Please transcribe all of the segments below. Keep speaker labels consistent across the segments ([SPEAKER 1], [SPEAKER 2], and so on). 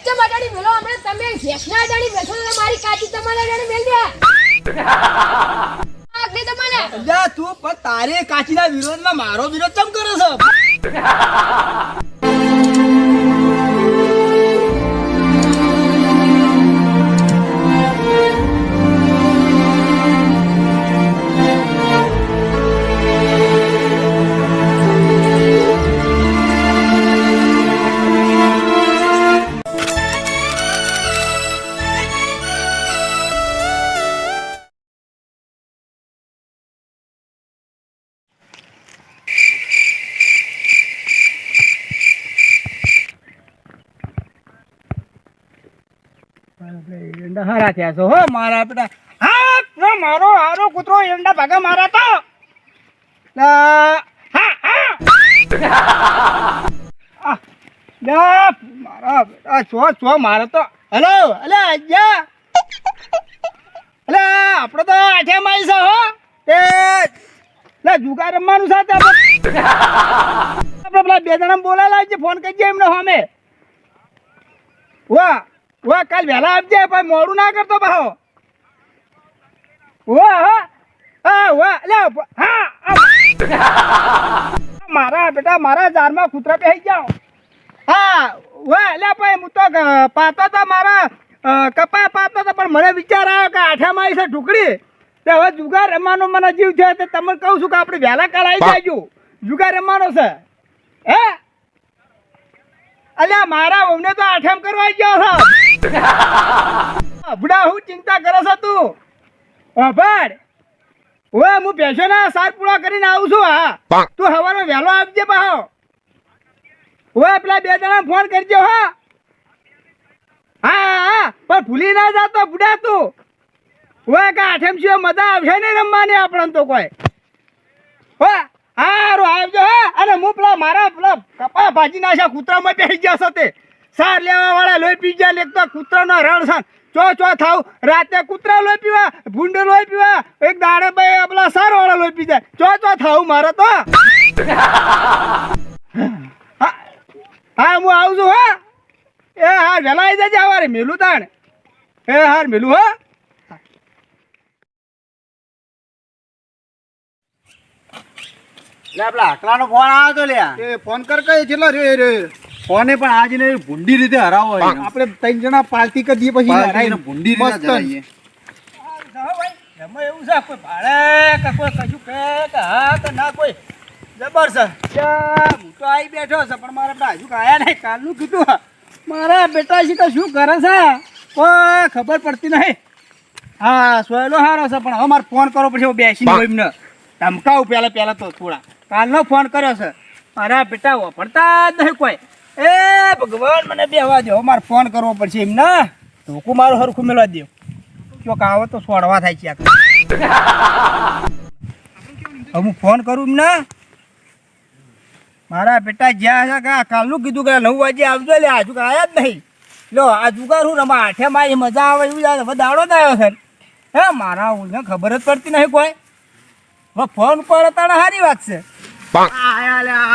[SPEAKER 1] અચ્છા માટાડી મેલો તમે ભેંસના અડાડી બેઠો મારી કાચી તમારા અડાડી મેલ દે.
[SPEAKER 2] જા તું પણ તારે કાચીના વિરોધમાં મારો વિરોધ ચમ કરે છે? એંડા હારા થયા છો, હો, મારા બેટા. હા મારો હારો કૂતરો એંડા ભાગા મારા તો. છો છો, મારે તો. હેલો અલે અજ્જા અલે આપણે તો આઠે માઈ છે, હો. તે, લે, જુગાર રમવાનું પેલા બે જણા બોલાય છે, ફોન કરજે એમને સામે. વાહ. વાહ કાલ વહેલા આપજે ભાઈ મોડું ના કરતો ભાવ હા લે હા મારા બેટા મારા જારમાં કૂતરા પહેરી જાઓ હા વાહ લે ભાઈ હું તો પાતો તો મારા કપા પાતો તો પણ મને વિચાર આવ્યો કે આઠામાં આવી છે ઢુકડી. તે હવે જુગાર રમવાનો મને જીવ છે તે તમને કહું છું કે આપણે વહેલા કાલ આવી જાજો. જુગાર રમવાનો છે. હે? અલ્યા મારા વહુને તો આઠમ કરવા ગયો છે. બુડા હું ચિંતા કરે છે તું. અભડ ઓય હું પેશોના સાર પૂરા કરીને આવું છું હા. તું હવારે વહેલો આવજે પાહો. ઓય પેલા બે જણા ફોન કરજો હા. હા હા પણ ભૂલી ના જાતો બુડા તું. ઓય કે આઠમ સિવાય મજા આવશે ને રમવાની આપણને તો કોઈ. હા હારું આવજો હા. અને હું પેલા મારા પેલા કપા ભાજી નાખ્યા કૂતરામાં બેસી ગયા તે. સાર લેવા વાળા લોહી પી ગયા લેખતો કૂતરાનો રણ સાર. ચો ચો થાવ? રાતે કૂતરા લોહી પીવા ભૂંડ લોહી પીવા એક દાડે ભાઈ પેલા સાર વાળા લોહી પી જાય. ચો ચો થાવ મારે તો? હા હા આવું છું હા. એ હા વહેલા આવી જજે અમારે મેલું તાણ. એ હાર મેલું હા.
[SPEAKER 3] લે પેલા આકલાનો ફોન આવ્યો તો લ્યા.
[SPEAKER 2] એ ફોન કર કઈ કેટલો રે રે.
[SPEAKER 3] ફોને પણ આજને ભૂંડી રીતે હરાવો
[SPEAKER 2] આપણે ત્રણ જણા પાર્ટી કરીએ પછી
[SPEAKER 3] પાર્ટીને ભૂંડી રીતે
[SPEAKER 2] મસ્ત. એમાં એવું છે કોઈ ભાડે કે કોઈ કશું કે કે હા કે ના કોઈ જબર હું તો આવી બેઠો છે પણ મારા બેટા હજુ આયા નહીં કાલનું કીધું મારા બેટા છે કે શું કરે છે? કોઈ ખબર પડતી નહીં. હા સોયલો હારો છે પણ હવે મારે ફોન કરવો પડશે હું બેસીને હોય એમને ધમકાવું પહેલા પેલા તો થોડા. કાલનો ફોન કર્યો છે. મારા બેટા વાપરતા જ નહીં કોઈ. એ ભગવાન, મને બેહવા દો. મારે ફોન કરવો પડશે એમને. ધોકું મારું હરખું મેળવા દો ચોક આવે તો સોડવા થાય છે. હવે હું ફોન કરું એમને. મારા બેટા જ્યાં છે કે કાલનું કીધું કે નવ વાગે આવજો, એટલે આજુ આવ્યા જ નહીં. લો, આ જુગાર હું રમા આઠે માં મજા આવે એવું યાર, હવે દાડો આવ્યો છે. હે, મારા ઊંઘને ખબર જ પડતી નહીં કોઈ. હવે ફોન પર તાણે સારી વાત છે. હલો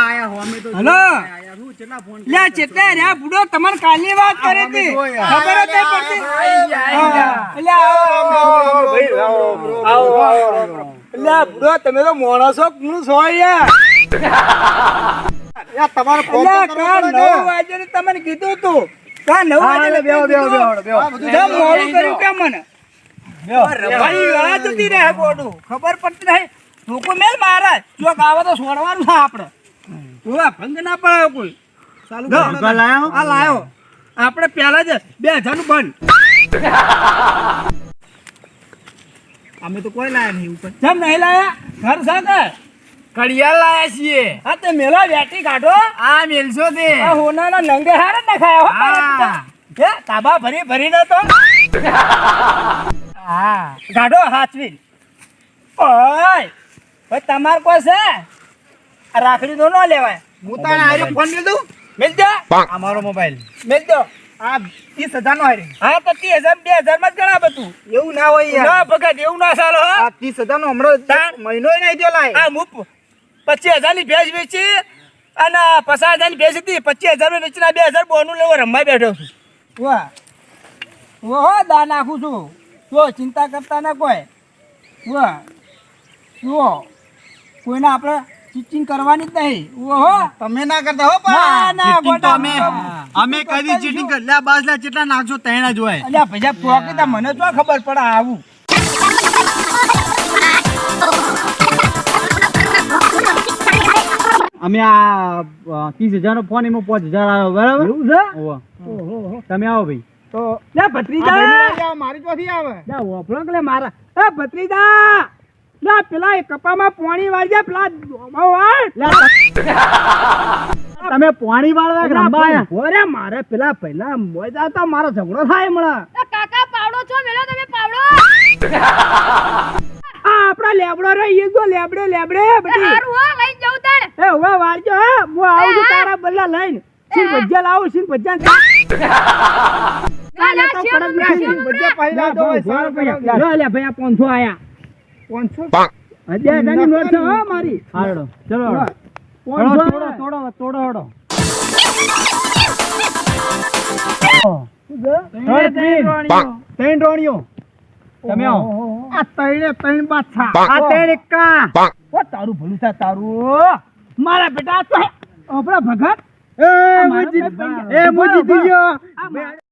[SPEAKER 3] આયા હું કેટલા ફોન
[SPEAKER 2] લે ચેટલા રે બુડો તમારે કાલની વાત કરી હતી ખબર જ નહીં પડતી એટલે આવો, આવો, આવો, ભાઈ, આવો, આવો, આવો, આવો. એટલે બુડો તમે તો માણસો કુણું છો યાર
[SPEAKER 3] તમારો ફોન
[SPEAKER 2] એટલે કાલ નવ વાગે તમને કીધું તું કાલ નવ વાગે
[SPEAKER 3] બેહો, બેહો, બેહો, બેહો.
[SPEAKER 2] મોડું કર્યું કેમ મને રવાઈ વાત હતી રે ગોડું ખબર પડતી નહીં લોકો મેલ મહારાજ જો ગાવા તો છોડવાનું છે આપણે. ભંગ ના પડે કોઈ. ચાલુ
[SPEAKER 3] જો,
[SPEAKER 2] કરો.
[SPEAKER 3] ભંગ લાયો?
[SPEAKER 2] આ લાયો. આપણે પહેલા જ બે હજારનું બંધ.
[SPEAKER 3] અમે તો કોઈ લાયા નહીં ઉપર.
[SPEAKER 2] જેમ નહીં લાયા ઘર સાથે
[SPEAKER 3] કડિયા લાયા છીએ.
[SPEAKER 2] હા તે મેલા વેટી કાઢો.
[SPEAKER 3] આ મેલશો તે.
[SPEAKER 2] આ હોનાના નંગે હારે ન ખાયા હો
[SPEAKER 3] હા.
[SPEAKER 2] તાબા ભરી ભરીને તો. હા. કાઢો હાથવી. ઓય. ભાઈ તમાર કોઈ છે? આ રાખડી તો ન લેવાય.
[SPEAKER 3] હું તારે આર્યો ફોન મેલ દઉં
[SPEAKER 2] મેલ દે
[SPEAKER 3] અમારો મોબાઈલ.
[SPEAKER 2] મેલ દો.
[SPEAKER 3] આ ત્રીસ હજાર નો હારી.
[SPEAKER 2] હા તો ત્રીસ હજાર બે હજારમાં જ ગણા બધું.
[SPEAKER 3] એવું ના હોય યાર.
[SPEAKER 2] ના ભગત એવું ના ચાલો હા.
[SPEAKER 3] આ ત્રીસ હજાર નો હમણાં. મહિનો નહીં થયો લાય.
[SPEAKER 2] આ હું પચીસ હજારની ભેજ વેચી અને પચાસ હજારની ભેજ હતી. પચીસ હજારની વેચીને બે હજાર બોનું લેવો રમવા બેઠો છું. વાહ. ઓહો દા નાખું છું. જો ચિંતા કરતા ના કોઈ. વાહ. જુઓ. કોઈને આપણે ચીટિંગ કરવાની જ નહીં. ઓહો.
[SPEAKER 3] તમે ના કરતા હો
[SPEAKER 2] ના ના ગોટા.
[SPEAKER 3] અમે અમે કદી ચીટિંગ કર લ્યા બાજલા કેટલા નાખજો તેણા જ હોય.
[SPEAKER 2] અલ્યા ભજા પોકેટા મને તો ખબર પડે આવું.
[SPEAKER 4] અમે આ ત્રીસ હજાર નો ફોન એમાં પાંચ હજાર આવ્યો બરાબર?
[SPEAKER 2] એવું છે?
[SPEAKER 4] તમે આવો ભાઈ.
[SPEAKER 2] તો લે ભત્રીજા.
[SPEAKER 3] મારી ચોથી આવે.
[SPEAKER 2] લે વફલો કે મારા એ ભત્રીજા! લે પેલા એ કપામાં પાણી વાળજે પેલા ડોમા વાળ.
[SPEAKER 4] તમે પાણી વાળવા કે
[SPEAKER 2] ઓરે મારે પેલા પહેલા મોજા તો મારો ઝઘડો થાય
[SPEAKER 1] મળે કાકા પાવડો છો મેલો તમે પાવડો?
[SPEAKER 2] આ આપડા લેબડો રે ઈ જો લેબડે લેબડે બધી.
[SPEAKER 1] હારું હો લઈ જાઉં તાણ.
[SPEAKER 2] એ હવે વાળજો હા. હું આવું છું તારા બદલા લઈને. સિંહ ભજીયા લાવું સિંહ ભજ્જા
[SPEAKER 1] ના ના
[SPEAKER 2] ભજીયા
[SPEAKER 1] હમણાં.
[SPEAKER 2] પહેલા દો હોય, સારું કર્યું. લો લે ભૈયા 500 આયા. 500 હજાર હજારની નોટ છે હો મારી.
[SPEAKER 4] હારડો. ચલો
[SPEAKER 2] લો.
[SPEAKER 4] હળો.
[SPEAKER 2] 500
[SPEAKER 4] તોડો તોડો તોડો હળો.
[SPEAKER 2] ત્રણ રોણીઓ.
[SPEAKER 4] તમે આવો.
[SPEAKER 2] આ ત્રણે ત્રણ બાદશાહ.
[SPEAKER 4] આ ત્રણ એકા.
[SPEAKER 2] ઓ તારું ભલું થાય તારું. મારા બેટા તો આપણા ભગત.
[SPEAKER 4] એ મુજી એ મુજી થઈ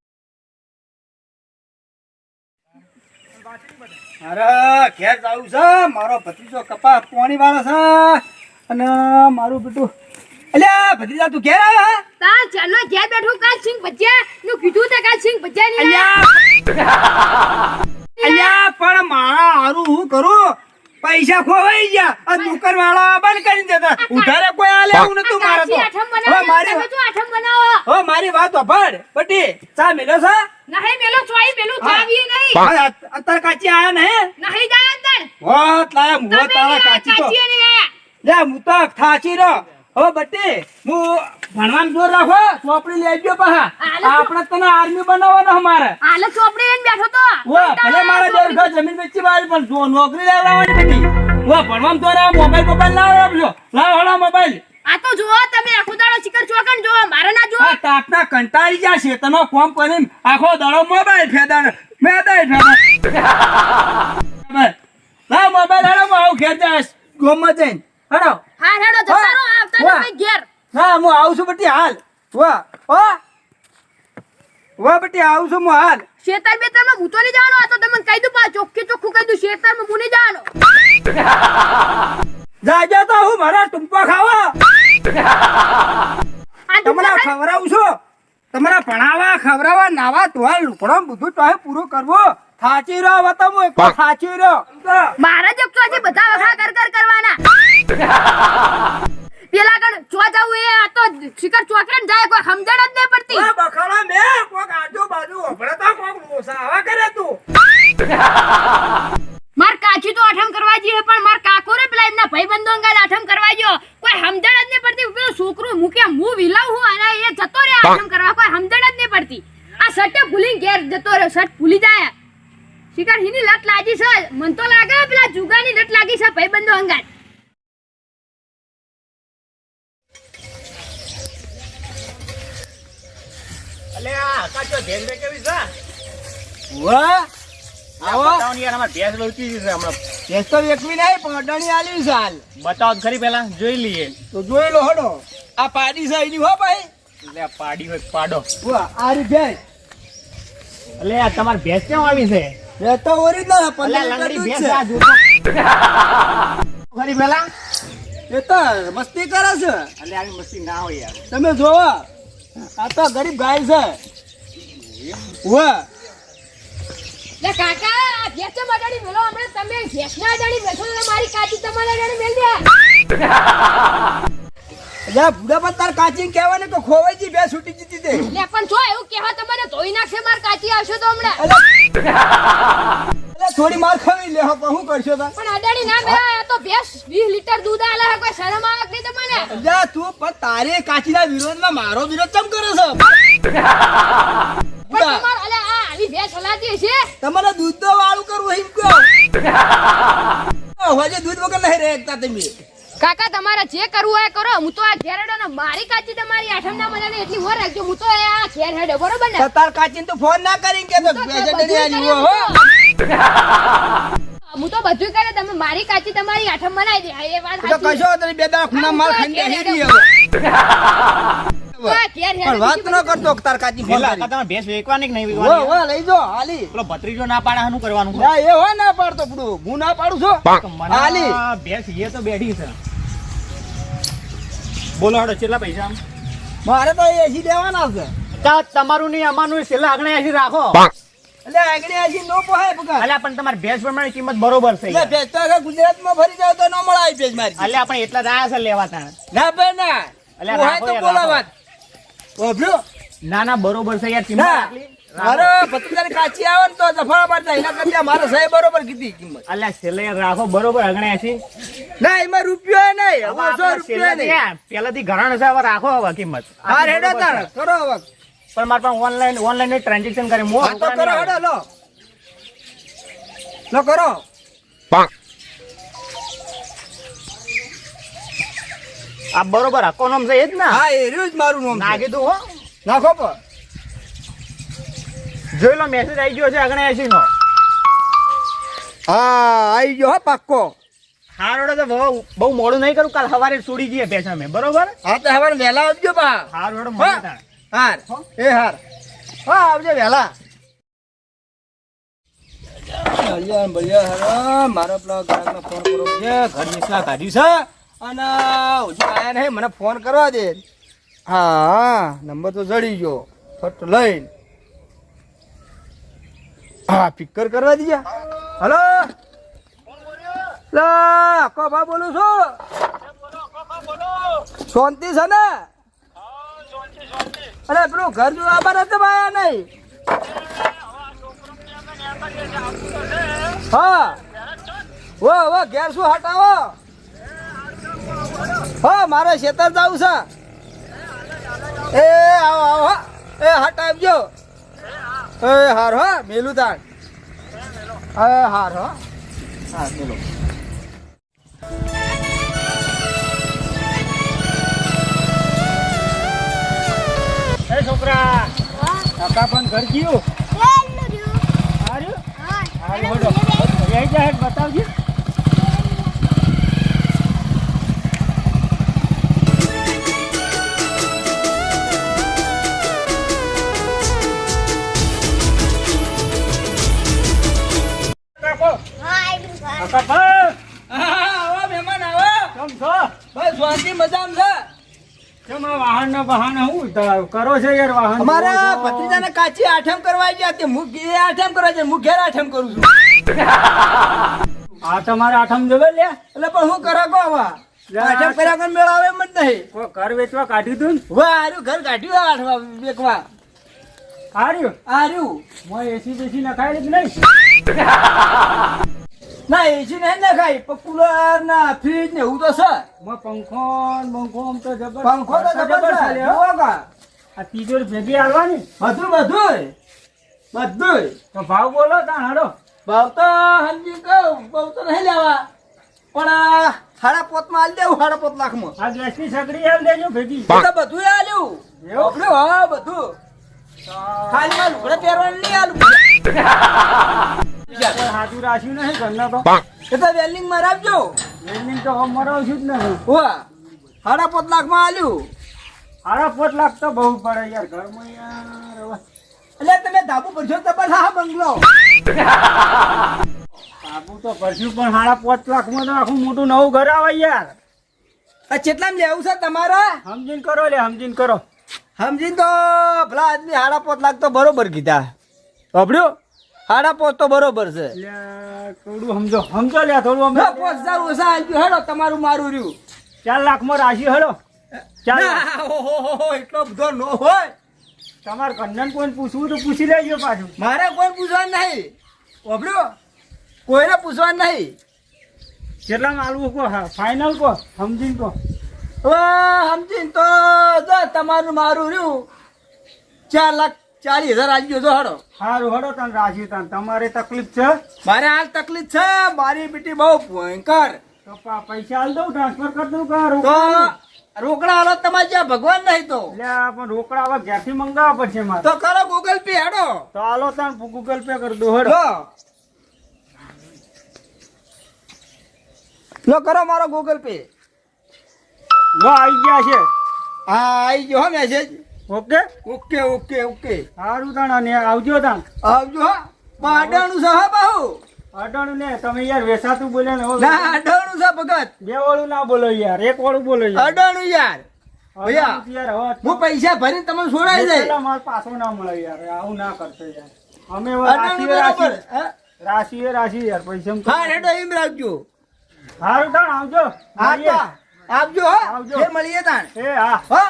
[SPEAKER 2] અરે ઘેર જાવું છે. મારો ભત્રીજો કપા પોણી વાળો છે. અને મારું બેટું. અલ્યા ભત્રીજા તું ઘેર આવ્યો હા?
[SPEAKER 1] તાણ ઘેર બેઠું કાલ સિંગ ભજીયા. નું કીધું તે કાલ સિંગ ભજીયા.
[SPEAKER 2] અલ્યા. અલ્યા પણ મારા હારું હું કરું? પૈસા ખોવાઈ ગયા. આ દુકાન વાળા બંધ કરી દેતા. ઉધારે કોઈ આલે એવું નતું મારે તો. હવે મારી
[SPEAKER 1] આઠમ બનાવો.
[SPEAKER 2] હવે મારી વાત વાપર બટી ચા મેલો છે?
[SPEAKER 1] નહીં મેલો ચોઈ
[SPEAKER 2] મેલો
[SPEAKER 1] ચાવી નહીં.
[SPEAKER 2] હવે અત- અત્યારે કાચી આયા ને?
[SPEAKER 1] નહીં જા અંદર.
[SPEAKER 2] હોત લાયા
[SPEAKER 1] તમે
[SPEAKER 2] તારા કાચી તો.
[SPEAKER 1] નહીં
[SPEAKER 2] લે હું તો થાચી રો હવે બટી હું ભણવાનું જોર રાખો ચોપડી લેજો પાહા આપણે તને આર્મી બનાવવાનો અમારે.
[SPEAKER 1] હાલે ચોપડી લઈને બેઠો તો
[SPEAKER 2] વો ભલે મારા ઘર જમીન વેચી મારી પણ જો નોકરી લેવડાવવાની બધી વો ભણવામાં તો રા મોબાઈલ મોબાઈલ ના આવજો લાવ હળો મોબાઈલ
[SPEAKER 1] આ તો જુઓ તમે આખો દાડો ચિકન ચોકન જુઓ મારે ના જુઓ.
[SPEAKER 2] આ તાપના કંટાળી ગયા તમે કોમ કરીને આખો દાડો મોબાઈલ ફેદાનો મેદાય ફેદા લાવ મોબાઈલ હળો હું આવું ઘેર જાય ગોમમાં જઈને. હળો.
[SPEAKER 1] હા હેડો જતા રહો આવતા ભાઈ ઘેર.
[SPEAKER 2] હા હું આવું છું બટી હાલ. વાહ. વાહ. વાહ બટી આવું છું હું હાલ.
[SPEAKER 1] શેતર બેતરમાં ભૂતો નહીં જવાનો આ તો તમને કહી દઉં પા ચોખ્ખે ચોખ્ખું કહી દઉં શેતરમાં ભૂની જવાનો.
[SPEAKER 2] જાજો તો હું મારા ટૂંપો ખાવા.
[SPEAKER 1] તમને
[SPEAKER 2] ખવરાવું છું? તમારા ભણાવા ખવરાવા નાવા ધોવા લૂકડો બધું તો પૂરું કરવો. થાચી રહ્યો હવે તો હું એકલો થાચી રહ્યો.
[SPEAKER 1] મારા જ બધા વખા કર કર કરવાના. પેલા કણ ચો જાવું એ આ તો શિખર ચોકરે ને જાય કોઈ સમજણ જ નહીં પડતી.
[SPEAKER 2] ઓય બખાડા મે કોક આજુબાજુ ઓભળે તો કોક મોસાવા કરે તું.
[SPEAKER 1] માર કાચી તો આઠમ કરવા જઈએ પણ માર કાકો રે પેલા એમના ભાઈબંધો અંગાજ આઠમ કરવા ગયો. કોઈ સમજણ જ નહીં પડતી. પેલો છોકરો મૂકે હું વિલાવ હું અને એ જતો રે આઠમ કરવા. કોઈ સમજણ જ નહીં પડતી. આ સટે ભૂલી ઘેર જતો રે સટ ભૂલી જાય. શિકાર હીની લટ લાગી છે. મન તો લાગે પેલા જુગાની લટ લાગી છે ભાઈબંધો અંગાજ
[SPEAKER 3] અલે આ કાચો ધેન બે કેવી છે?
[SPEAKER 2] વાહ આવો.
[SPEAKER 3] બતાવો યાર અમાર ભેંસ લોચી છે હમણાં.
[SPEAKER 2] ભેંસ તો એકમી નહીં પણ અડાણી આલી છે હાલ.
[SPEAKER 3] બતાવો ખરી પેલા જોઈ લઈએ.
[SPEAKER 2] તો જોઈ લો હડો. આ પાડી છે એની હો ભાઈ.
[SPEAKER 3] એટલે આ પાડી હોય પાડો.
[SPEAKER 2] વાહ આ રી ભેંસ.
[SPEAKER 3] એટલે આ તમાર ભેંસ કેમ આવી છે?
[SPEAKER 2] એ તો ઓરિજિનલ
[SPEAKER 3] આ લંગડી ભેંસ આ. જોતો ખરી પેલા
[SPEAKER 2] એ તો મસ્તી કરે છે.
[SPEAKER 3] એટલે આવી મસ્તી ના હોય યાર.
[SPEAKER 2] તમે જોવો. આ તો ગરીબ ગાય છે.
[SPEAKER 1] લે કાકા આ ભેંસે બટાડી મેલો. હમણે તમે ભેંસના અડાડી બેઠો તો મારી કાચી તમારે અડાડી મેલ દે.
[SPEAKER 2] લે બુડા પર તાર કાચી કહેવાને કે ખોવાઈ જી બે છૂટી જીતી દે
[SPEAKER 1] લે પણ જો એવું કહેવા તમારે ધોઈ નાખશે માર કાચી આવશે તો હમણાં.
[SPEAKER 2] એટલે થોડી માર ખાવી લે હો, પણ શું કરશો તા?
[SPEAKER 1] પણ અડાડી ના મેળા આ તો ભેંસ 20 લીટર દૂધ આલે હે, કોઈ શરમ આવે કે નહીં તમને
[SPEAKER 2] એટલે તું પણ તારે કાચીના વિરોધમાં મારો વિરોધ કેમ કરે છે?
[SPEAKER 1] તમાર
[SPEAKER 2] દૂધ તો વાળું કરવું એમ કહો. હજે દૂધ વગર નહીં રહેતા તમે.
[SPEAKER 1] કાકા તમારે જે કરવું હોય કરો. હું તો આ ઘેર હેડો ને મારી કાચી તમારી આઠમ ના મને એટલી વર રાખજો. હું તો આ ઘેર હેડો બરોબર ને?
[SPEAKER 2] તાર કાચી તો ફોન ના કરીને કે તો
[SPEAKER 1] હું તો બધું કરે તમે મારી કાચી તમારી આઠમ બનાવી દે. એ વાત
[SPEAKER 2] તો કશો તરી બે દાડા ખૂણા માર ખાઈને બેસી રહી હવે. પણ વાત ન કરતો તાર કાચી ફોન કરી.
[SPEAKER 5] તમારે ભેંસ વેચવાની કે નહીં
[SPEAKER 2] વો
[SPEAKER 5] વેચવાની?
[SPEAKER 2] લઈ જો હાલી.
[SPEAKER 5] પેલો ભત્રીજો ના પાડે શું કરવાનું
[SPEAKER 2] ના એ હોય ના પાડતો પડું હું ના પાડું છું. હાલી.
[SPEAKER 5] ભેંસ એ તો બેઠી છે. બોલો હડો કેટલા પૈસા
[SPEAKER 2] મારે તો એસી દેવાના છે.
[SPEAKER 5] તમારું નહીં અમારું છેલ્લા આગળ એસી રાખો.
[SPEAKER 2] એટલે આગળ એસી નો પોહાય પકા
[SPEAKER 5] અલ્યા પણ તમારી ભેંસ પ્રમાણે કિંમત બરોબર છે
[SPEAKER 2] એટલે ભેજ તો ગુજરાતમાં ફરી જાવ તો ન મળાય ભેંસ મારી.
[SPEAKER 5] અલ્યા પણ એટલા જ આયા છે લેવા તાણ.
[SPEAKER 2] ના ભાઈ ના.
[SPEAKER 5] ના ના બરોબર છે યાર કિંમત
[SPEAKER 2] ના
[SPEAKER 5] આટલી?
[SPEAKER 2] મારો પત્રીદાર કાચી આવે ને તો જફાળા પાડતા એના કરતા મારે સાહેબ બરોબર કીધી કિંમત.
[SPEAKER 5] અલ્યા છેલ્લે રાખો બરોબર આગળ એસી
[SPEAKER 2] ના એમાં રૂપિયો નહીં
[SPEAKER 5] હવે
[SPEAKER 2] રૂપિયો નહીં.
[SPEAKER 5] પેલાથી ઘરાણ છે હવે રાખો હવે કિંમત.
[SPEAKER 2] હા રેડો તાર કરો હવે.
[SPEAKER 5] પણ મારે પણ ઓનલાઈન ઓનલાઈન ટ્રાન્ઝેક્શન કરી
[SPEAKER 2] તો કરો હેડો લો. લો કરો.
[SPEAKER 5] આ બરોબર હક્કો નામ છે એ જ ને?
[SPEAKER 2] હા એ રહ્યું જ મારું નામ
[SPEAKER 5] ના કીધું હો.
[SPEAKER 2] નાખો પર
[SPEAKER 5] જોઈ લો મેસેજ આવી ગયો છે આગળ એસી નો
[SPEAKER 2] હા આવી ગયો હો પાક્કો.
[SPEAKER 5] હારોડે તો બહુ બહુ મોડું નહીં કરું કાલ સવારે છોડી જઈએ પૈસા મેં બરોબર?
[SPEAKER 2] હા તો હવે વહેલા આવજો બા.
[SPEAKER 5] હારોડે.
[SPEAKER 2] હાર. એ હાર. હા આવજો વહેલા. બળિયા બળિયા હારો મારો પેલા ગ્રાહકને ફોન છે ઘર કાઢ્યું છે. અને હજુ આયા નહીં, મને ફોન કરવા દે. હા, નંબર તો જડી ગયો. ફટ લઈને. હા પિક્કર કરવા દીજા હલો? લા કોફા બોલું છું. શાંતિ છે ને? અરે, પેલું ઘર જો બાર હતા આયા નહીં? હા. ઓ ઓ ઘેર શું હટાવો? હા મારે ખેતર જવું છે. એ આવો આવો હા. એ હટાવજો. એ હાર હા મેલું તાણ. એ હાર હા. હા મેલું.
[SPEAKER 5] છોકરા કાકા પણ ઘર ગયું? બતાવજો. કરો છો યાર વાહન
[SPEAKER 2] અમારા ભત્રીજાને કાચી આઠમ કરવા ગયા તે હું એ આઠમ કરવા છે. હું ઘેર આઠમ કરું છું.
[SPEAKER 5] આ તમારે આઠમ જોવે લે.
[SPEAKER 2] એટલે પણ હું કરો કો આવા આઠમ કર્યા કોણ મેળ આવે એમ નહીં.
[SPEAKER 5] કોઈ ઘર વેચવા કાઢ્યું તું ને?
[SPEAKER 2] વાહ આર્યું ઘર કાઢ્યું આઠવા વેચવા.
[SPEAKER 5] આર્યું
[SPEAKER 2] આર્યું
[SPEAKER 5] મોય એસી બેસી નખાય જ નહીં?
[SPEAKER 2] ના એસી નહીં ને ખાઈ કુલર ના ફ્રીજ ને એવું તો છે.
[SPEAKER 5] મોય પંખો ને તો જબર
[SPEAKER 2] પંખો તો જબર છે.
[SPEAKER 5] આ તિજોરી ભેગી હાલવાની?
[SPEAKER 2] બધું બધું બધું
[SPEAKER 5] તો ભાવ બોલો તાણ હાડો
[SPEAKER 2] ભાવ તો સમજી કહું બહુ તો નહીં લેવા. પણ આ પોતમાં આલી દેવું સાડા પોત લાખમાં.
[SPEAKER 5] આ ગેસની સગડી હાલ દેજો ભેગી.
[SPEAKER 2] તો બધું આલ્યું.
[SPEAKER 5] એવું?
[SPEAKER 2] હા બધું. ખાલી માં લુગડા પહેરવાનું નહીં.
[SPEAKER 5] કોઈ હાથું રાખ્યું નહીં ઘરના તો.
[SPEAKER 2] એ તો વેલ્ડિંગ મરાવજો
[SPEAKER 5] વેલ્ડિંગ તો મરાવશું જ નહીં.
[SPEAKER 2] હોવા સાડા પોત લાખમાં આલ્યું.
[SPEAKER 5] હારા પોત લાખ તો બહુ પડે યાર ઘરમાં યાર.
[SPEAKER 2] એટલે તમે ધાબુ ભરશો તો પણ હા બંગલો.
[SPEAKER 5] આબુ તો ભરશું પણ સાડા પાંચ લાખમાં તો આખું મોટું નવું ઘર આવે યાર.
[SPEAKER 2] આ કેટલામ લેવું છે તમારે?
[SPEAKER 5] સમજીન કરો લે સમજીન કરો.
[SPEAKER 2] સમજીન તો ભલા આદમી સાડા પાંચ લાખ તો બરોબર કીધા. સાંભળ્યું સાડા પાંચ તો બરોબર છે.
[SPEAKER 5] થોડું સમજો. સમજો લે થોડું
[SPEAKER 2] પાંચ હજાર ઓછા આલજો હેડો તમારું મારું રહ્યું.
[SPEAKER 5] ચાર લાખમાં રાશી
[SPEAKER 2] ઓહોહો, એટલો બધો નો હોય.
[SPEAKER 5] તમારે કન્યાને કોઈને પૂછવું તો પૂછી લેજો પાછું.
[SPEAKER 2] મારે કોઈ પૂછવાનું નહીં. સાંભળ્યું કોઈને પૂછવાનું નહીં.
[SPEAKER 5] કેટલા માલવું કહો હા ફાઇનલ કહો સમજીને કહો.
[SPEAKER 2] સમજીને તો જો તમારું મારું રહ્યું. ચાર લાખ ચાલીસ હજાર આલજો જો હડો
[SPEAKER 5] સારું હડો તને રાશી તને તમારે તકલીફ છે?
[SPEAKER 2] મારે હાલ તકલીફ છે. મારી બેટી બહુ ભયંકર.
[SPEAKER 4] તો પૈસા હાલ દઉં ટ્રાન્સફર કરી દઉં કા
[SPEAKER 2] તો
[SPEAKER 4] રોકડા
[SPEAKER 2] હાલો તમારે જ્યાં ભગવાન નહીં તો.
[SPEAKER 4] પણ રોકડા હવે ક્યાંથી મંગાવવા પડશે મારે.
[SPEAKER 2] તો કરો ગૂગલ પે હેડો.
[SPEAKER 4] તો હાલો તમે ગૂગલ પે કરી દો હેડો.
[SPEAKER 2] લો. કરો મારો ગૂગલ પે
[SPEAKER 4] લો આવી ગયા છે.
[SPEAKER 2] હા આવી ગયો હો message
[SPEAKER 4] okay
[SPEAKER 2] okay okay okay
[SPEAKER 4] સારું તાણ અને આવજો તાણ.
[SPEAKER 2] આવજો હા. પણ અડાણું છે
[SPEAKER 4] અટાણું ને તમે યાર વેસાતું બોલ્યા ને
[SPEAKER 2] ના અડાણું છે ભગત.
[SPEAKER 4] બે વાળું ના બોલો યાર એક વાળું બોલો યાર.
[SPEAKER 2] અડાણું યાર. ભૈયા, હું પૈસા ભરીને તમને છોડાઈ જાય
[SPEAKER 4] માલ પાછો ના મળે યાર આવું ના કરશો યાર. અમે
[SPEAKER 2] અડાણું
[SPEAKER 4] રાશિએ રાશિ રાશિ યાર પૈસા
[SPEAKER 2] હા હેડો એમ રાખજો.
[SPEAKER 4] સારું તાણ આવજો.
[SPEAKER 2] હા આવજો હો.
[SPEAKER 4] આવજો.
[SPEAKER 2] મળીએ તાણ.
[SPEAKER 4] એ હા.
[SPEAKER 2] હો.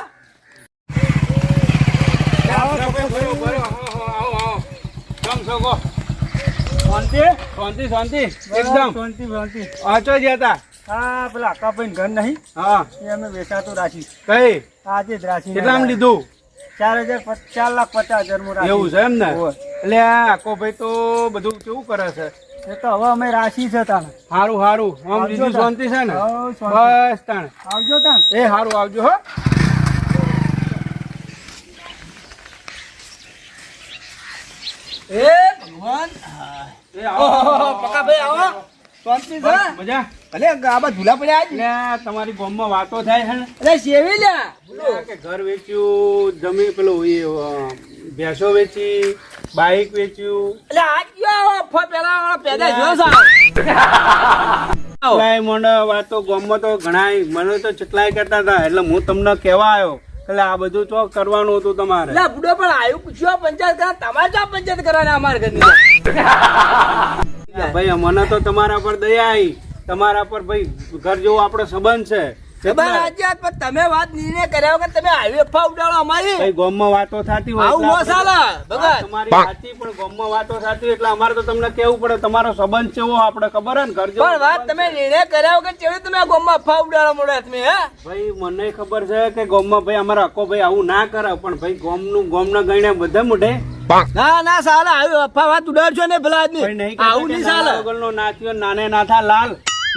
[SPEAKER 4] શાંતિ?
[SPEAKER 3] શાંતિ શાંતિ.
[SPEAKER 4] એકદમ. શાંતિ શાંતિ.
[SPEAKER 3] આચો હતા
[SPEAKER 4] હા પેલા અકાભાઈ ઘર નહીં.
[SPEAKER 3] હા.
[SPEAKER 4] એ અમે વેચાતું રાખી.
[SPEAKER 3] કઈ?
[SPEAKER 4] આજે જ રાખી
[SPEAKER 3] કેટલામાં લીધું?
[SPEAKER 4] ચાર હજાર ચાર લાખ પચાસ હજાર
[SPEAKER 3] એવું છે એમ ને? એટલે આ આખો ભાઈ તો બધું કેવું કરે છે?
[SPEAKER 4] એ તો હવે અમે રાશિ છે તાણ.
[SPEAKER 3] સારું આમ બીજું શાંતિ છે ને. બસ તાણ.
[SPEAKER 4] આવજો તાણ.
[SPEAKER 3] એ સારું આવજો હો.
[SPEAKER 2] એ ભગવાન
[SPEAKER 3] એ
[SPEAKER 2] ઓહો, આવો. શાંતિ છે?
[SPEAKER 3] મજા?
[SPEAKER 2] ભલે આબા ધૂલા પડ્યા જ
[SPEAKER 3] એટલે તમારી ગામમાં વાતો થાય છે ને.
[SPEAKER 2] અરે શેવી લ્યા
[SPEAKER 3] કે ઘર વેચ્યું જમીન પેલું ભેંસો વેચી બાઈક વેચ્યું.
[SPEAKER 2] એટલે આજ ગયો અફવા પેલા વાળા પેદા થયો છે
[SPEAKER 3] મને વાતો ગામમાં તો ઘણાય મને તો ચટલાય કરતા હતા એટલે હું તમને કહેવા આવ્યો એટલે આ બધું તો કરવાનું હતું તમારે.
[SPEAKER 2] એટલે બુડો પણ આવ્યું પૂછ્યો પંચાયત કરા તમારે ક્યાં પંચાયત કરવાના અમારા ઘરની?
[SPEAKER 3] ભાઈ મને તો તમારા પર દયા આવી તમારા પર ભાઈ ઘર જેવો આપણો સંબંધ છે.
[SPEAKER 2] ખબર આજે પણ તમે વાત નિર્ણય કર્યા વગર તમે આવી અફવા ઉડાડો અમારી.
[SPEAKER 3] ભાઈ ગામમાં વાતો થતી હોય
[SPEAKER 2] આવું
[SPEAKER 3] વાત
[SPEAKER 2] ભગત
[SPEAKER 3] તમારી સાચી પણ ગામમાં વાતો થતી એટલે અમારે તો તમને કેવું પડે? તમારો સંબંધ કેવો આપણે ખબર હે ને? ઘર
[SPEAKER 2] પણ વાત તમે નિર્ણય કર્યા વગર કેવી તમે ગામમાં અફવા ઉડાડો મોડ્યા તમે હે?
[SPEAKER 3] ભાઈ મને ખબર છે કે ગામમાં ભાઈ અમારા અકો ભાઈ આવું ના કરે પણ ભાઈ ગોમનું ગોમ ના ગણ્યા બધે મોઢે
[SPEAKER 2] ના ના સાલે આવ્યો. અફવા વાત ઉડાડશો ને ભલા આદમી આવું નહીં ચાલે
[SPEAKER 3] વગરનો નાથ્યો નાને નાથા લાલ.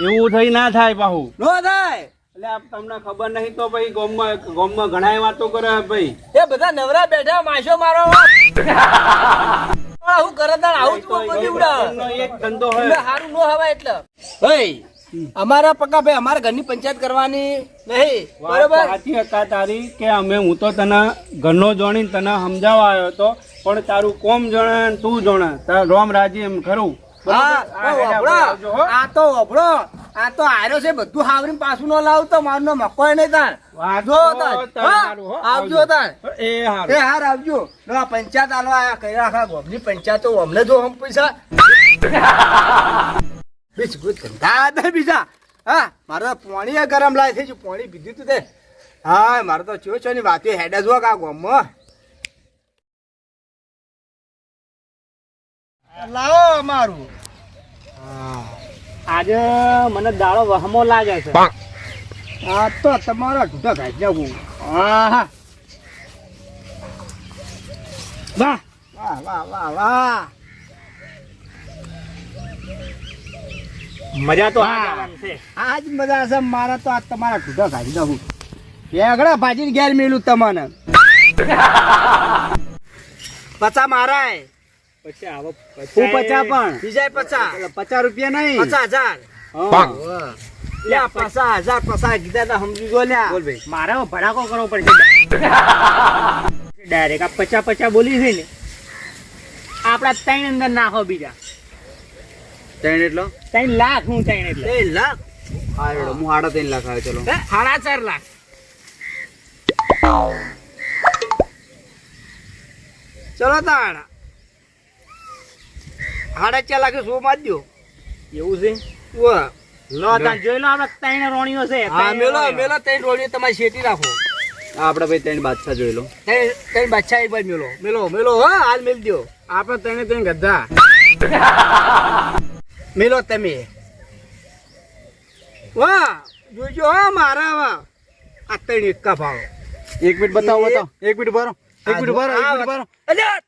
[SPEAKER 3] એવું થઈ ના થાય બાહુ
[SPEAKER 2] નો થાય.
[SPEAKER 3] એટલે તમને ખબર નહીં તો ભાઈ ગામમાં ગામમાં ઘણાય વાતો કરે ભાઈ.
[SPEAKER 2] એ બધા નવરા બેઠા માશો મારો હું કરે આવું જ બધી
[SPEAKER 3] એક ધંધો
[SPEAKER 2] એટલે
[SPEAKER 3] હોય
[SPEAKER 2] હારું નો હવાય એટલે. ભાઈ અમારા પક્કા ભાઈ અમારા ઘરની પંચાયત કરવાની નહીં. બરોબર?
[SPEAKER 3] સાચી હતા તારી કે અમે હું તો તને ઘરનો જોણીને તને સમજાવવા આવ્યો હતો પણ તારું કોમ જણે તું જણે. તાર રોમ રાજી એમ ખરું. આ
[SPEAKER 2] તો. આ તો તો આર્યો છે બધું હાવરીને પાછું ન લાવતો મારનો મકોય નહીં તાણ
[SPEAKER 3] વાંધો?
[SPEAKER 2] આવજો તાણ
[SPEAKER 3] એ
[SPEAKER 2] એ
[SPEAKER 3] હાર
[SPEAKER 2] આવજો. આ પંચાયત આલવા કઈ આખા ગોમની પંચાયત અમને જો હમ પૈસા. બિસ્કુટ ધંધા બીજા. હા મારે તો પાણી ગરમ લાય થઈ ગયું પોણી પીધું તું તે. હા મારે તો ચો છો ની વાતે હેડ જ કા ગોમમાં. લાવો મારું
[SPEAKER 4] આજે મને દાળો વહમો લાગે છે.
[SPEAKER 2] આ તો તમારા ઢૂંઢા ખાઈ જવું આહા વાહ. વાહ વાહ વાહ વાહ.
[SPEAKER 4] મજા તો
[SPEAKER 2] વાહ.
[SPEAKER 4] આ જવાની છે.
[SPEAKER 2] આજ મજા છે મારા તો આજ તમારા ઢૂંઢા ખાઈ દઉં આગળ ભાજીને ઘેર મેલું તમને. પચા મારા
[SPEAKER 4] પછી આવો
[SPEAKER 2] હું પચા પણ? બીજા પચા.
[SPEAKER 4] પચાસ રૂપિયા નહીં.
[SPEAKER 2] પચાસ હજાર.
[SPEAKER 4] હા.
[SPEAKER 2] લ્યા પચાસ હજાર પચાસ કીધા તા સમજી ગયો લ્યા.
[SPEAKER 4] બોલ ભાઈ. મારે ભડાકો કરવો પડશે. ડાયરેક્ટ આ પચા પચા બોલી છે ને. આપડા ત્રણ અંદર નાખો બીજા.
[SPEAKER 3] ત્રણ એટલો?
[SPEAKER 4] ત્રણ લાખ હું ત્રણ એટલે.
[SPEAKER 2] ત્રણ લાખ?
[SPEAKER 3] હા એડો હું સાડા ત્રણ લાખ આવે ચલો.
[SPEAKER 2] સાડા ચાર લાખ. ચલો તાણ સાડા ચાર લાખે શું માં દો
[SPEAKER 4] એવું છે?
[SPEAKER 2] વાહ
[SPEAKER 4] લો જોઈ લો આપણે ત્રણ રોણીઓ છે.
[SPEAKER 2] હા મેલો
[SPEAKER 4] રોણીઓ.
[SPEAKER 2] મેલો ત્રણ રોડીઓ તમારી શેટી રાખો.
[SPEAKER 3] આપડે ભાઈ ત્રણ બાદશાહ જોઈ લો.
[SPEAKER 2] ત્રણ બાદશાહ એક બાજુ મેલો. મેલો મેલો હા હાલ મેલ દો
[SPEAKER 3] આપડે ત્રણે ત્રણ ગધા.
[SPEAKER 2] મેલો તમે. વાહ જોજો હા મારા વાહ. આ ત્રણ એકા ભાવ.
[SPEAKER 3] એક મિનિટ બતાવો બતાવો. એક મિનિટ ભરો
[SPEAKER 6] એક મિનિટ ઊભા એક મિનિટ ઊભા રહો.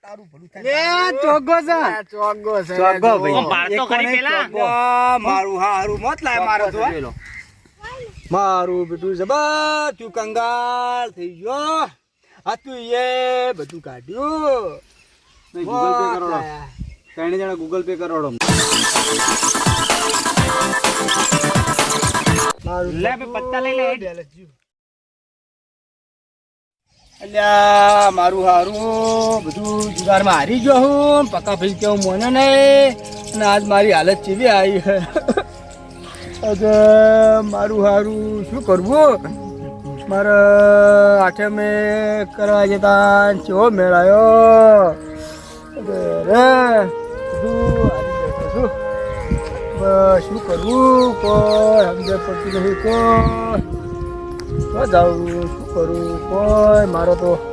[SPEAKER 2] તારું ભલું થાય.
[SPEAKER 6] લે, ચોગ્ગો છે.
[SPEAKER 2] ચોગ્ગો છે
[SPEAKER 6] ચોગ્ગો ભાઈ.
[SPEAKER 4] આમ બાર તો
[SPEAKER 6] એક કોને
[SPEAKER 4] કરી પેલા.
[SPEAKER 2] મારું હારું મોત લાય મારો તો મારું બેટું જબર તું કંગાળ થઈ ગયો. આ તું એ બધું કાઢ્યું.
[SPEAKER 6] નહીં, ગૂગલ પે કરોડો. ત્રણે જણા ગૂગલ પે કરોડો.
[SPEAKER 4] લે પત્તા.
[SPEAKER 2] અલ્યા, મારું હારું, બધું જુગારમાં હારી ગયો હું. પક્કા ભાઈ કેવું મને નહીં. અને આજ મારી હાલત ચીવી આવી મારું હારું, શું કરવું? મારે આઠે મેં કરવા જતા ચેવો મેળાયો રે, બધું શું કરવું કોઈ સમજણ પડતી નથી કોઈ. જાઉં શું કરું? કોઈ મારો તો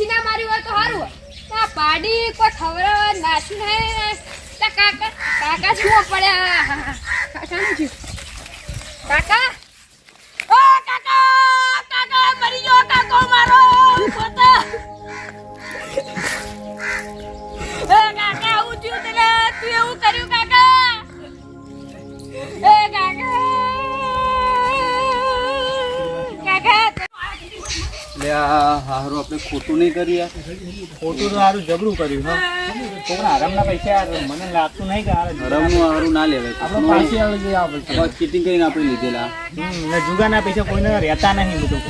[SPEAKER 1] બધું ના મારી હોય તો હારું હોય. પાડી કોઈ ખવડાવવા નાસી નહીં કાકા કાકા શું પડ્યા. હા, હા. કાકા? ઓ કાકા કાકા મરી ગયો કાકો મારો.
[SPEAKER 6] લે આ હારું આપણે ખોટું નહીં કરીએ.
[SPEAKER 4] ખોટું તો સારું ઝઘડું કર્યું હા. છોકરા આરામના પૈસા યાર મને લાગતું નહીં કે હારે
[SPEAKER 6] હરામનું હારું ના લેવાય
[SPEAKER 4] આપણે પાછી આવી આપણે
[SPEAKER 6] ચીટિંગ કરીને આપણે લીધેલા.
[SPEAKER 4] ને પૈસા કોઈને રહેતા નહીં બધું.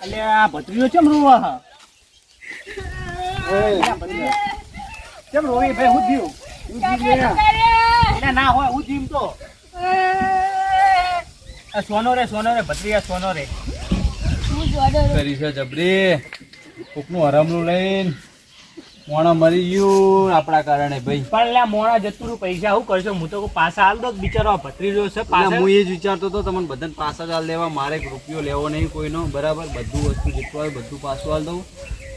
[SPEAKER 6] એટલે આ.
[SPEAKER 4] એટલે ભત્રીઓ ચમ રોવા? હા ચમ રોવી? ભાઈ હું થયું હું એટલે ના હોય હું જીમ તો આ સોનો રે સોનો રે ભત્રીયા સોનો રે.
[SPEAKER 6] કરી છે જબરી. કોકનું હરામનું લઈને મોણા મરી ગયું આપણા કારણે ભાઈ.
[SPEAKER 4] પણ લે મોણા જતું પૈસા હું કરશો? હું તો પાછા હાલ દો બિચારો ભત્રીજો છે પાછા
[SPEAKER 6] હું એ જ વિચારતો હતો તમને બધાને પાછા હાલ દેવા મારે રૂપિયો લેવો નહીં કોઈનો. બરાબર? બધું વસ્તુ જેટલું હોય બધું પાછું હાલ દઉં.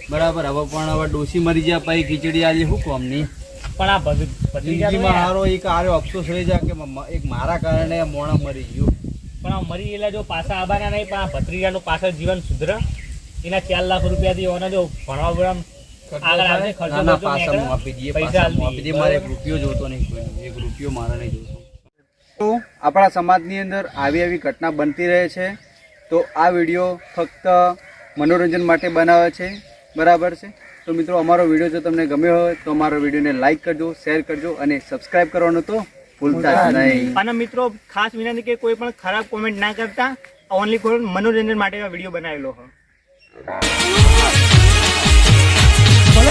[SPEAKER 6] બરાબર? હવે પણ હવે ડોસી મરી જાય પછી ખીચડી આલી શું કોમની
[SPEAKER 4] પણ આ ભત્રી- ભત્રીજા તો
[SPEAKER 6] જિંદગીમાં
[SPEAKER 4] યાર,
[SPEAKER 6] હારો એક આર્યો અફસોસ રહી જાય કે એક મારા કારણે મોણા મરી ગયું.
[SPEAKER 4] પણ આ મરી ગયેલા જો પાછા આવવાના નહીં પણ આ ભત્રીજાનું પાછળ જીવન સુધર એના ચાર લાખ રૂપિયાથી ઓને જો ભણવા ભણવા આગળ આવશે ખર્ચો
[SPEAKER 6] ના ના પાછા હું આપી દઈએ
[SPEAKER 4] પૈસા
[SPEAKER 6] પાછા હું
[SPEAKER 4] આલી
[SPEAKER 6] આપી દઈએ
[SPEAKER 4] દઈએ.
[SPEAKER 6] મારે એક રૂપિયો જોતો નહીં એક રૂપિયો મારે નહીં જોતો તો આપણા સમાજની અંદર આવી આવી ઘટના બનતી રહે છે તો આ વીડિયો ફક્ત મનોરંજન માટે બનાવે છે બરાબર છે? તો મિત્રો અમારો વીડિયો જો તમને ગમ્યો હોય તો અમારો વિડીયોને લાઈક કરજો શેર કરજો અને સબસ્ક્રાઈબ કરવાનું તો ભૂલતા નહીં.
[SPEAKER 4] અને મિત્રો ખાસ વિનંતી કે કોઈ પણ ખરાબ કોમેન્ટ ના કરતા ઓનલી ફોર મનોરંજન માટે આ વીડિયો બનાવેલો હોય